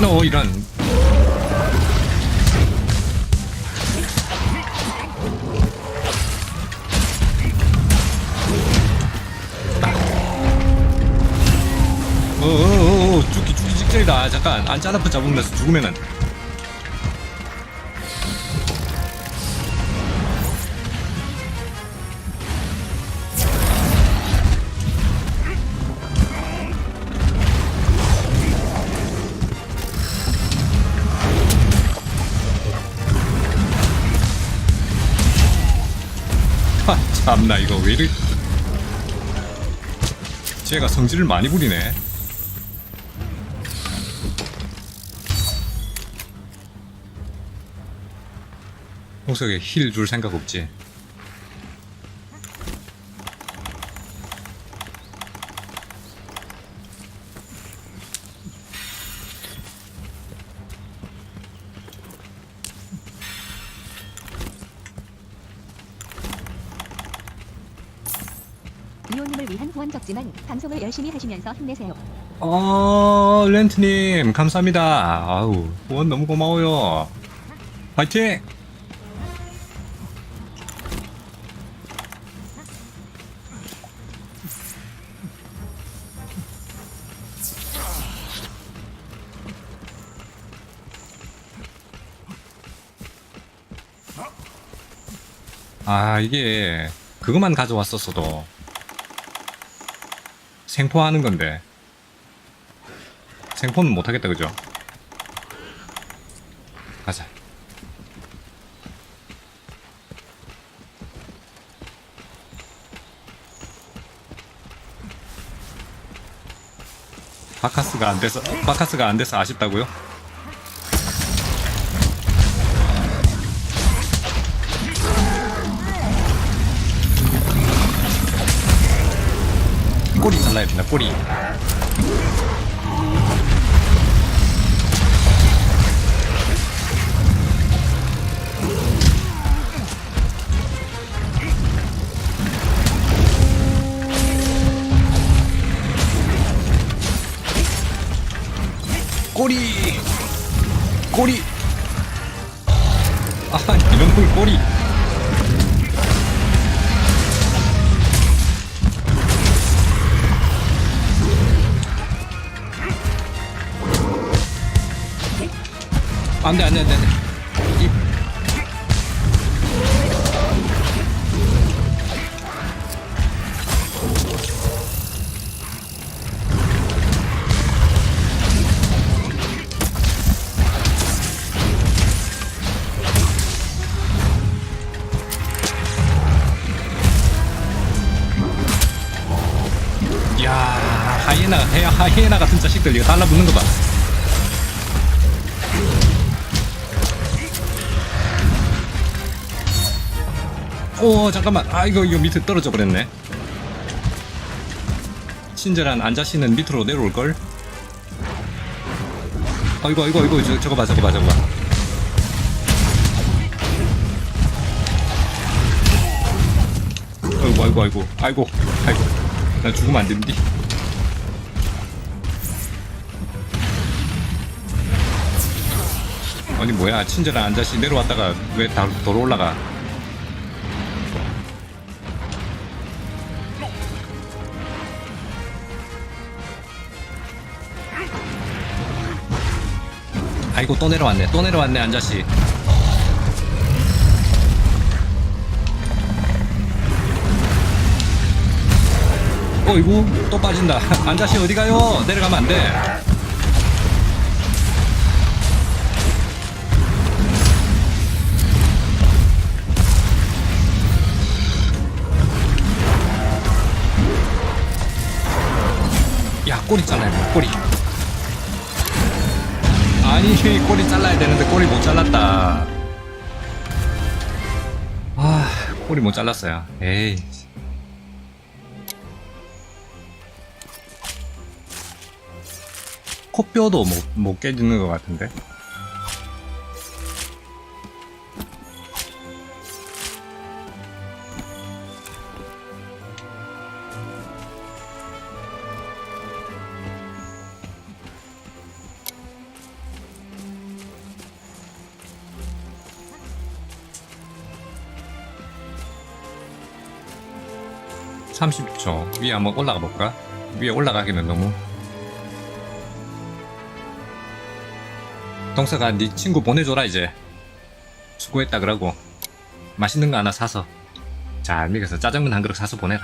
너 이런 어어어 죽기 죽기 직전이다 잠깐 안짜나프 잡으면서 죽으면은 참나 이거 왜 이리 쟤가 성질을 많이 부리네. 홍석에 힐 줄 생각 없지 적지만 방송을 열심히 하시면서 힘내세요. 어 렌트님 감사합니다. 아우 후원 너무 고마워요. 화이팅! 아 이게 그것만 가져왔었어도 생포 하는 건데 생포는 못하겠다 그죠? 가자 바카스가 안 돼서 바카스가 안 돼서 아쉽다고요? 꼬리 잘라야 된다 꼬리 꼬리 꼬리 아 이놈 안돼 안돼 안돼 안돼 오 잠깐만 아 이거 이거 밑에 떨어져 버렸네. 친절한 안자씨는 밑으로 내려올 걸. 아이고 아이고 아이고 저, 저거 봐 저거 봐 저거 봐. 아이고 아이고 아이고 아이고 아이고 나 죽으면 안 된디. 아니 뭐야 친절한 안자씨 내려왔다가 왜 다 도로 올라가? 아이고 또 내려왔네. 또 내려왔네 안자씨. 어이구 또 빠진다. 안자씨 어디 가요? 내려가면 안돼. 야 꼬리 잘라야 돼 꼬리 아니 꼬리 잘라야 되는데 꼬리 못 잘랐다. 아 꼬리 못 잘랐어요. 에이. 코뼈도 못, 못 깨지는 것 같은데 30초. 위에 한번 올라가 볼까? 위에 올라가기는 너무. 동서가 네 친구 보내줘라 이제. 수고했다 그러고. 맛있는 거 하나 사서. 잘 먹여서 짜장면 한 그릇 사서 보내라.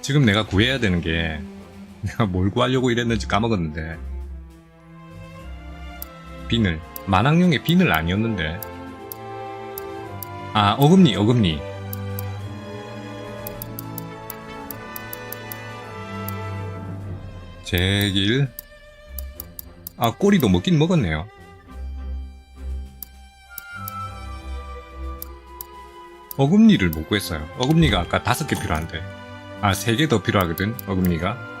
지금 내가 구해야 되는 게 내가 뭘 구하려고 이랬는지 까먹었는데. 비늘. 만학용의 비늘 아니었는데. 아 어금니 어금니. 제길. 아 꼬리도 먹긴 먹었네요. 어금니를 못 구했어요. 어금니가 아까 다섯 개 필요한데. 아 세 개 더 필요하거든 어금니가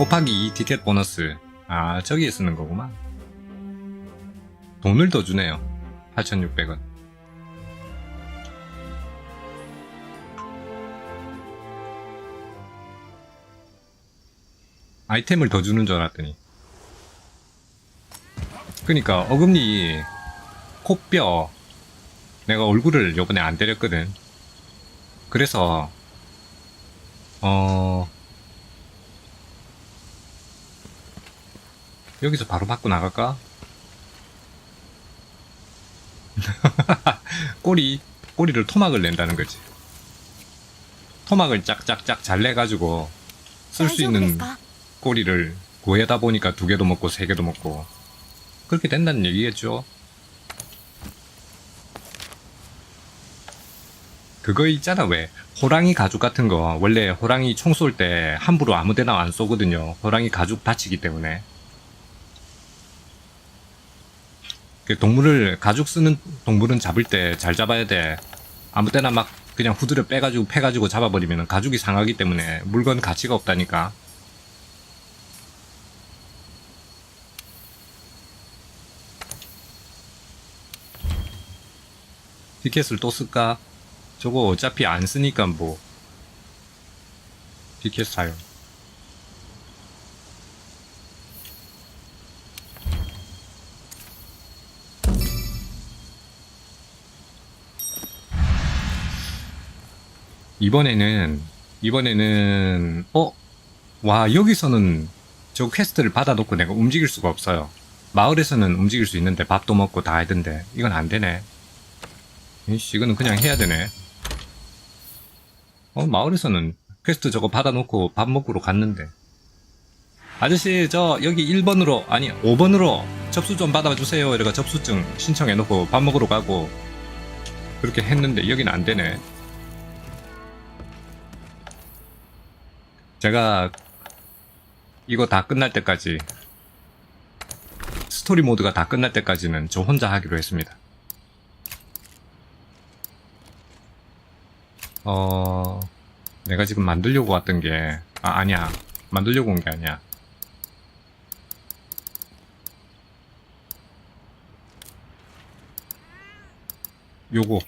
곱하기 2 티켓 보너스. 아 저기에 쓰는 거구만. 돈을 더 주네요. 8,600원. 아이템을 더 주는 줄 알았더니. 그니까 어금니 코뼈 내가 얼굴을 요번에 안 때렸거든. 그래서 어 여기서 바로 받고 나갈까? 꼬리 꼬리를 토막을 낸다는 거지 토막을 짝짝짝 잘 내가지고 쓸 수 있는 꼬리를 구해다 보니까 두 개도 먹고 세 개도 먹고 그렇게 된다는 얘기겠죠. 그거 있잖아 왜 호랑이 가죽 같은 거 원래 호랑이 총 쏠 때 함부로 아무데나 안 쏘거든요. 호랑이 가죽 다치기 때문에. 그 동물을 가죽 쓰는 동물은 잡을 때 잘 잡아야 돼. 아무 때나 막 그냥 후드려 빼가지고 패가지고 잡아버리면 가죽이 상하기 때문에 물건 가치가 없다니까. 티켓을 또 쓸까? 저거 어차피 안 쓰니까 뭐. 티켓 사요. 이번에는, 이번에는, 어? 와, 여기서는 저 퀘스트를 받아놓고 내가 움직일 수가 없어요. 마을에서는 움직일 수 있는데 밥도 먹고 다 하던데, 이건 안 되네. 이씨, 이거는 그냥 해야 되네. 어, 마을에서는 퀘스트 저거 받아놓고 밥 먹으러 갔는데. 아저씨, 저, 여기 1번으로, 아니, 5번으로 접수 좀 받아주세요. 이래가 접수증 신청해놓고 밥 먹으러 가고, 그렇게 했는데, 여기는 안 되네. 제가, 이거 다 끝날 때까지, 스토리 모드가 다 끝날 때까지는 저 혼자 하기로 했습니다. 어, 내가 지금 만들려고 왔던 게, 아, 아니야. 만들려고 온 게 아니야. 요거.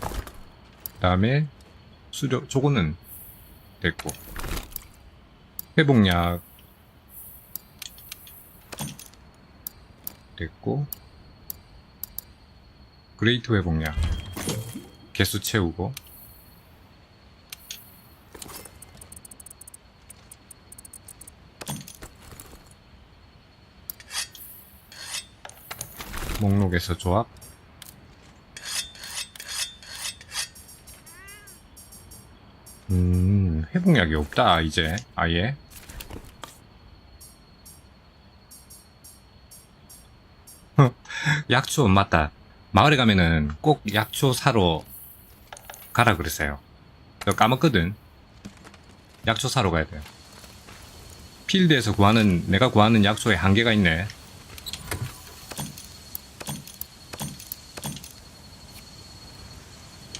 그 다음에, 수료, 저거는 됐고. 회복약. 됐고. 그레이트 회복약. 개수 채우고 목록에서 조합 음 회복약이 없다 이제 아예 약초 맞다 마을에 가면은 꼭 약초 사러 가라 그랬어요. 너 까먹거든. 약초 사러 가야 돼. 필드에서 구하는 내가 구하는 약초에 한계가 있네.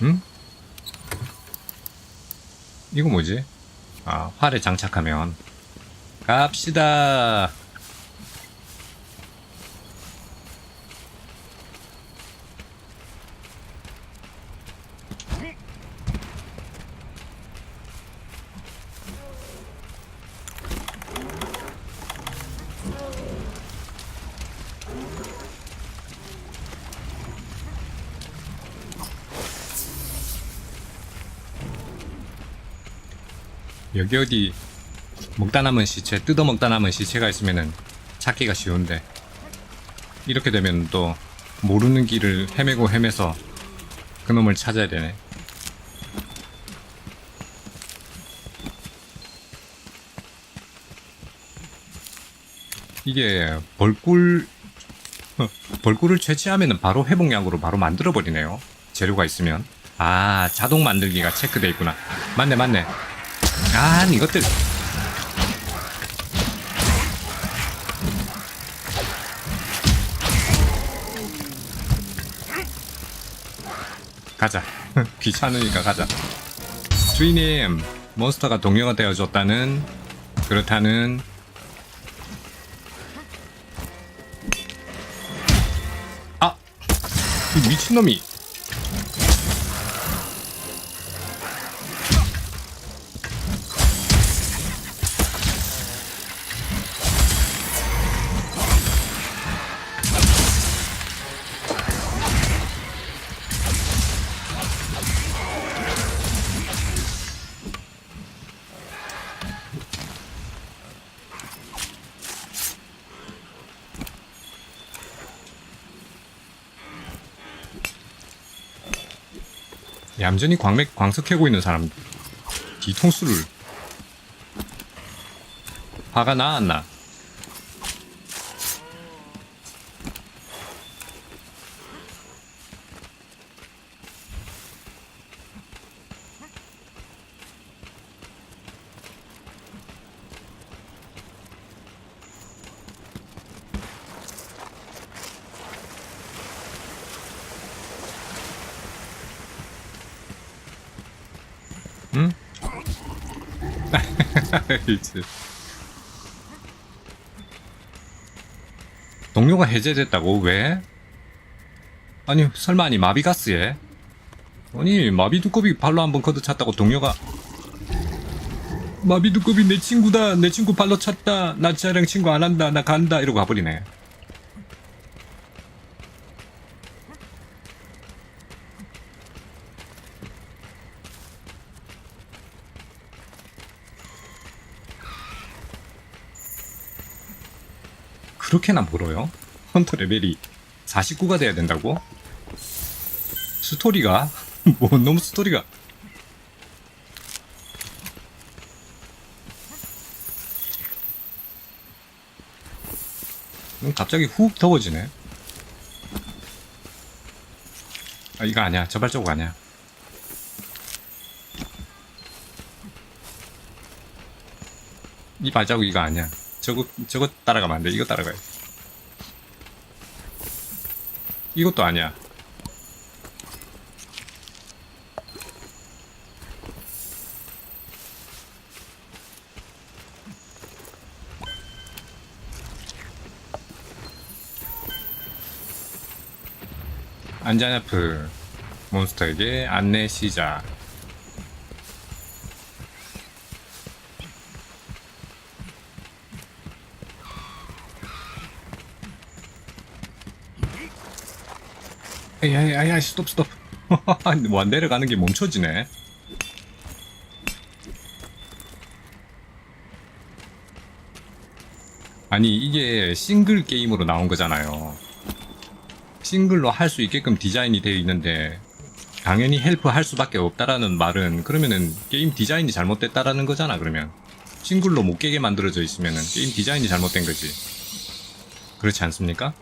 응? 이거 뭐지? 아, 활에 장착하면 갑시다. 여기 어디 먹다 남은 시체, 뜯어 먹다 남은 시체가 있으면은 찾기가 쉬운데 이렇게 되면 또 모르는 길을 헤매고 헤매서 그놈을 찾아야 되네. 이게 벌꿀 어, 벌꿀을 채취하면 바로 회복약으로 바로 만들어 버리네요. 재료가 있으면 아 자동 만들기가 체크돼 있구나. 맞네 맞네. 아 이것들 가자. 귀찮으니까 가자. 주인님, 몬스터가 동료가 되어줬다는 그렇다는 아, 이 미친놈이 얌전히 광맥 광석 캐고 있는 사람 뒤통수를 화가 나안 나? 응? 이제. 동료가 해제됐다고? 왜? 아니 설마 아니 마비가스에? 아니 마비 두꺼비 발로 한번 걷어 찼다고 동료가 마비 두꺼비 내 친구다 내 친구 발로 찼다 나 쟤랑 친구 안 한다 나 간다 이러고 가버리네 그렇게나 멀어요? 헌터 레벨이 49가 돼야 된다고? 스토리가? 뭔놈 스토리가? 음, 갑자기 훅 더워지네. 아, 이거 아니야. 저 발자국 아니야. 이 발자국 이거 아니야. 저거, 저거 따라가면 안 돼. 이거 따라가야 돼. 이것도 아니야. 안자냐프 몬스터에게 안내 시작. 에이, 에이, 에이, 스톱, 스톱. 뭐, 내려가는 게 멈춰지네. 아니, 이게 싱글 게임으로 나온 거잖아요. 싱글로 할 수 있게끔 디자인이 되어 있는데, 당연히 헬프 할 수밖에 없다라는 말은, 그러면은 게임 디자인이 잘못됐다라는 거잖아, 그러면. 싱글로 못 깨게 만들어져 있으면은 게임 디자인이 잘못된 거지. 그렇지 않습니까?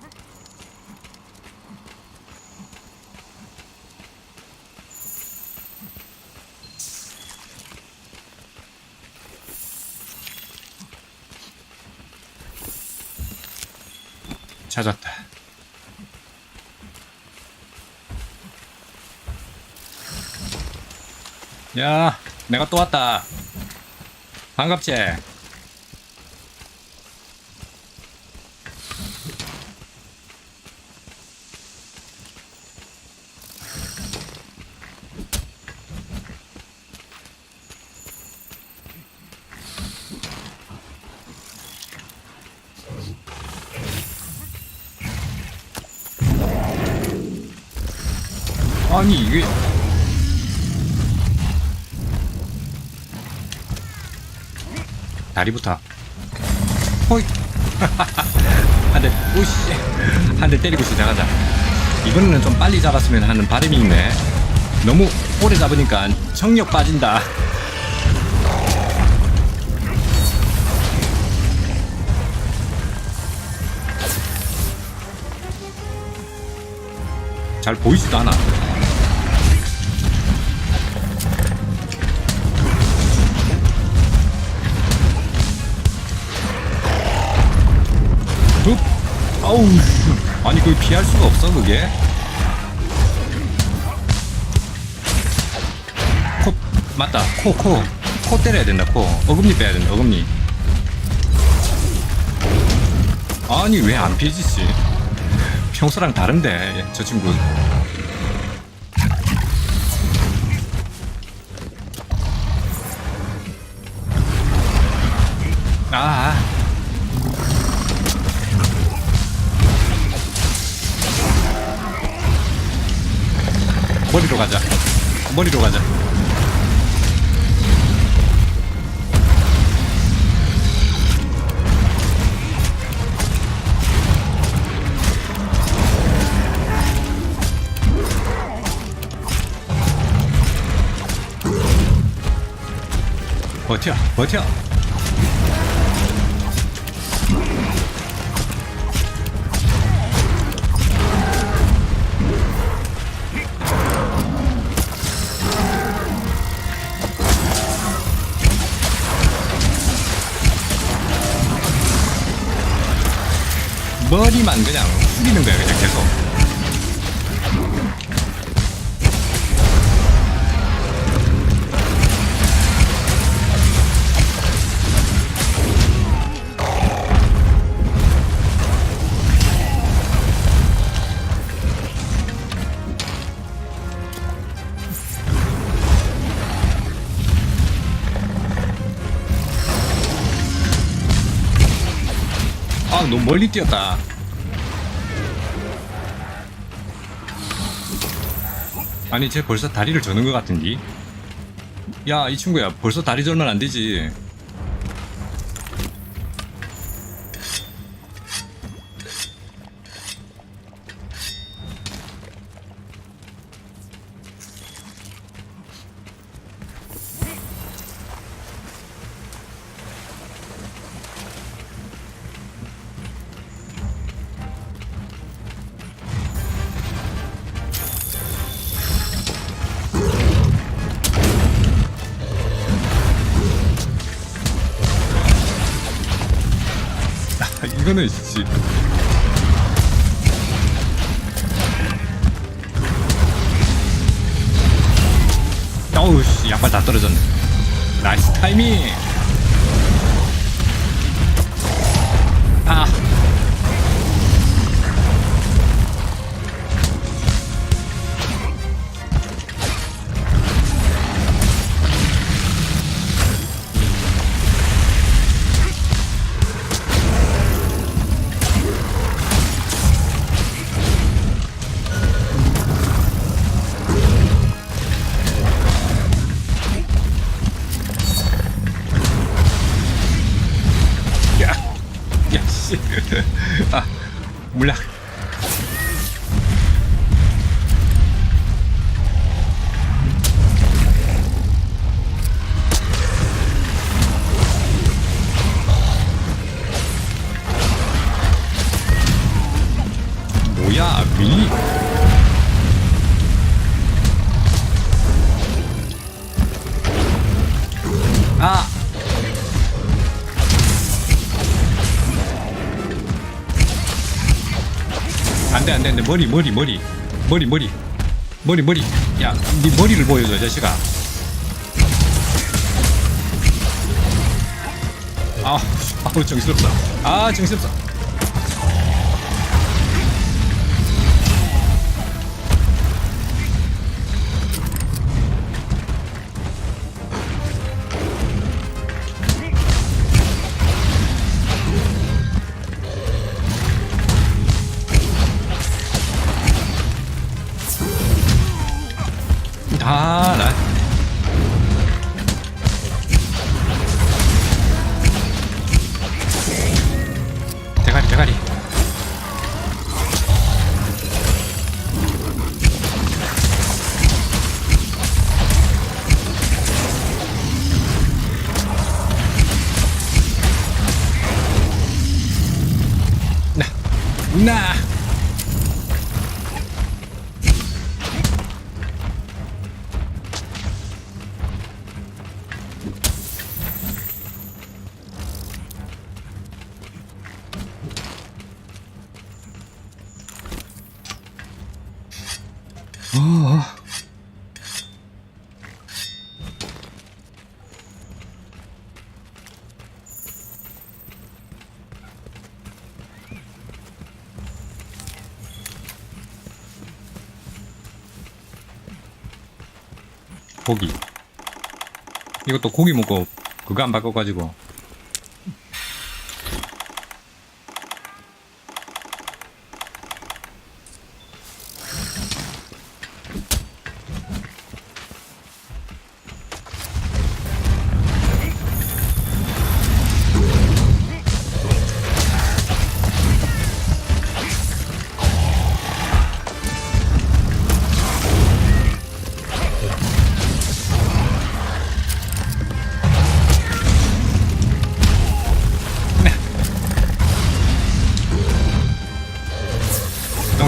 찾았다. 야, 내가 또 왔다. 반갑지? 아니 이게 다리부터. 호이. 한 대, 오씨. 한 대 때리고 시작하자. 이번에는 좀 빨리 잡았으면 하는 바람이 있네. 너무 오래 잡으니까 정력 빠진다. 잘 보이지도 않아. 흡! 아우, 씨. 아니, 그걸 피할 수가 없어, 그게? 코, 맞다. 코, 코. 코 때려야 된다, 코. 어금니 빼야 된다, 어금니. 아니, 왜 안 피지지? 평소랑 다른데, 저 친구. 가자. 머리로 가자. 버텨, 버텨. 머리만 그냥 숙이는 거야, 그냥 계속. 멀리 뛰었다. 아니, 쟤 벌써 다리를 저는 것 같은디? 야, 이 친구야, 벌써 다리 절면 안 되지. 머리 머리 머리. 머리 머리. 머리 머리. 야네 머리를 보여줘 자식아. 아 아우 정신없어. 아 정신없어 고기. 이것도 고기 먹고 그거 안 바꿔가지고.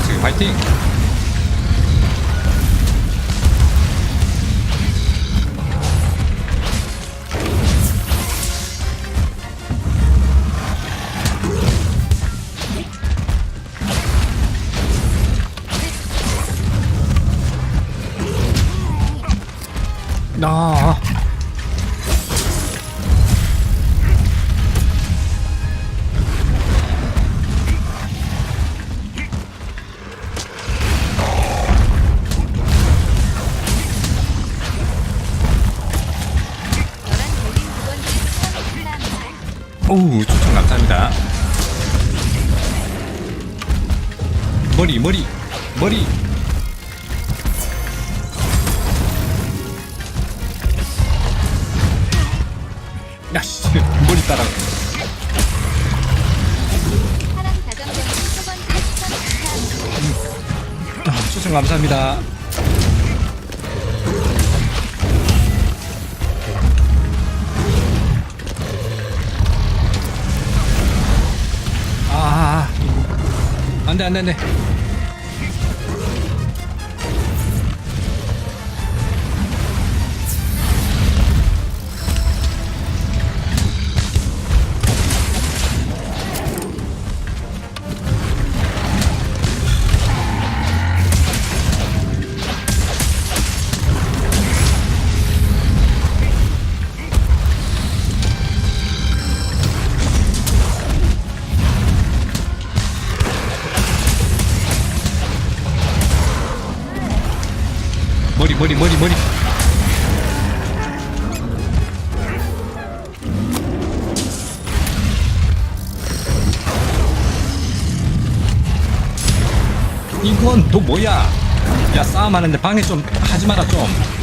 정승 파이팅! 추천 감사합니다. 아, 감사합니다 아 안돼 안돼 안돼 머리 머리 머리. 이건 또 뭐야? 야 싸움하는데 방해 좀 하지 마라 좀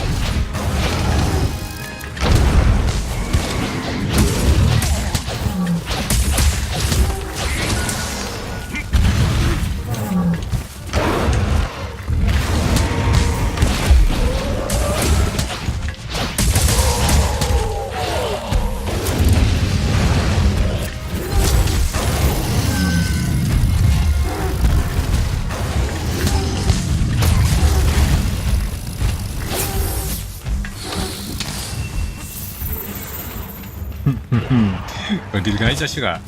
어딜 가이 자식아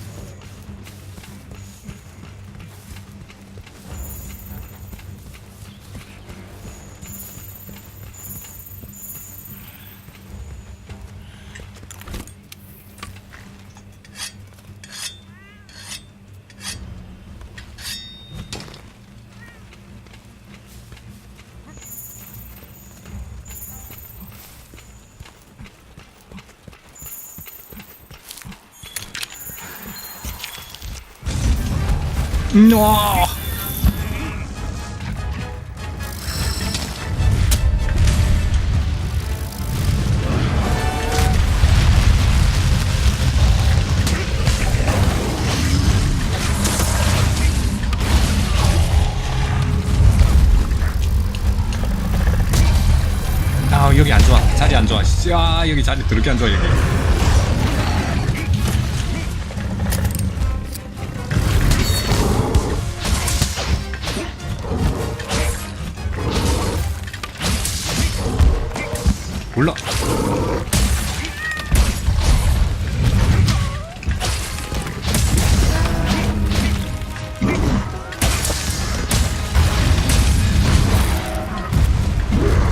와. 아 여기 안 좋아 자리 안 좋아 아 여기 자리 더럽게 안 좋아 여기